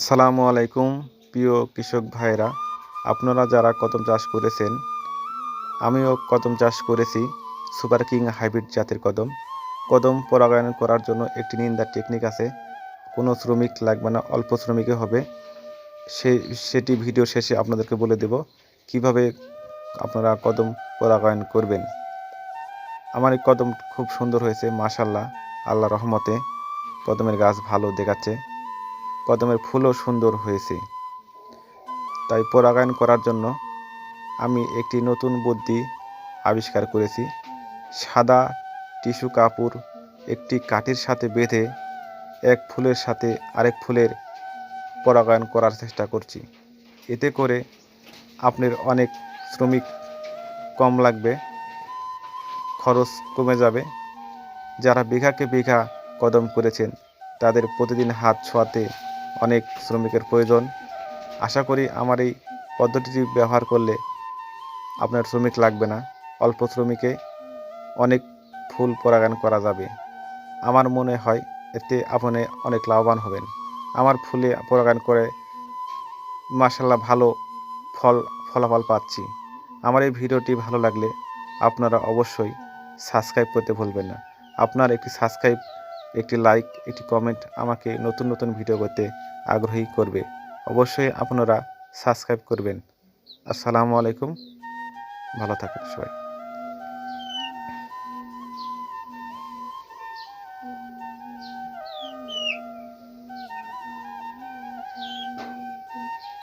আসসালামু আলাইকুম, প্রিয় কৃষক ভাইরা আপনারা যারা কদম চাষ করেছেন, আমিও কদম চাষ করেছি, সুপার কিং হাইব্রিড জাতের কদম। কদম পরাগায়ন করার জন্য একটি নিন্দার টেকনিক আছে। কোনো শ্রমিক লাগবে না, অল্প শ্রমিকে হবে। সে, সেটি ভিডিও শেষে আপনাদেরকে বলে দেব, কীভাবে আপনারা কদম পরাগায়ন করবেন। আমার এই কদম খুব সুন্দর হয়েছে মাশাল্লাহ আল্লাহ রহমতে। কদমের গাছ ভালো দেখাচ্ছে। কদমের ফুলও সুন্দর হয়েছে। তাই পরাগায়ন করার জন্য আমি একটি নতুন বুদ্ধি আবিষ্কার করেছি। সাদা টিস্যু কাপড় একটি কাঠির সাথে বেঁধে এক ফুলের সাথে আরেক ফুলের পরাগায়ন করার চেষ্টা করছি। এতে করে আপনার অনেক শ্রমিক কম লাগবে, খরচ কমে যাবে। যারা বিঘাকে বিঘা কদম করেছেন, তাদের প্রতিদিন হাত ছোঁয়াতে অনেক শ্রমিকের প্রয়োজন। আশা করি আমার এই পদ্ধতিটি ব্যবহার করলে আপনার শ্রমিক লাগবে না। অল্প শ্রমিকে অনেক ফুল পরাগায়ন করা যাবে। আমার মনে হয় এতে আপনি অনেক লাভবান হবেন। আমার ফুলে পরাগায়ন করে মাসাল্লাহ ভালো ফল, ফলাফল পাচ্ছি। আমার এই ভিডিওটি ভালো লাগলে আপনারা অবশ্যই সাবস্ক্রাইব করতে ভুলবেন না। আপনার একটি সাবস্ক্রাইব একটি লাইক একটি কমেন্ট আমাকে নতুন নতুন ভিডিও করতে আগ্রহী করবে। অবশ্যই আপনারা সাবস্ক্রাইব করবেন। আসসালামু আলাইকুম। ভালো থাকেন সবাই।